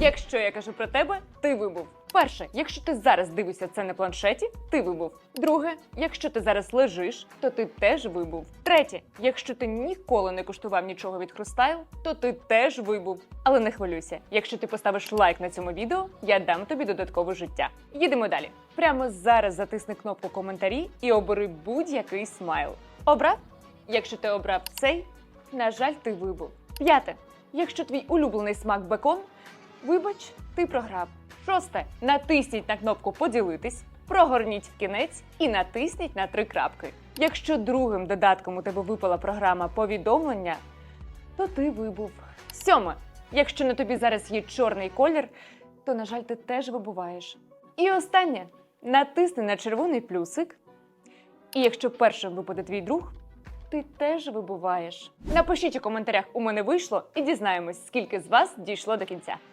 Якщо я кажу про тебе, ти вибув. Перше, якщо ти зараз дивишся це на планшеті, ти вибув. Друге, якщо ти зараз лежиш, то ти теж вибув. Третє, якщо ти ніколи не куштував нічого від Хрустайл, то ти теж вибув. Але не хвилюйся, якщо ти поставиш лайк на цьому відео, я дам тобі додаткове життя. Їдемо далі. Прямо зараз затисни кнопку коментарі і обери будь-який смайл. Обрав? Якщо ти обрав цей, на жаль, ти вибув. П'яте. Якщо твій улюблений смак бекон, вибач, ти програв. Шосте. Натисніть на кнопку Поділитись, прогорніть в кінець і натисніть на три крапки. Якщо другим додатком у тебе випала програма повідомлення, то ти вибув. Сьоме. Якщо на тобі зараз є чорний колір, то, на жаль, ти теж вибуваєш. І останнє. Натисни на червоний плюсик. І якщо першим випаде твій друг, ти теж вибуваєш. Напишіть у коментарях, у мене вийшло, і дізнаємось, скільки з вас дійшло до кінця.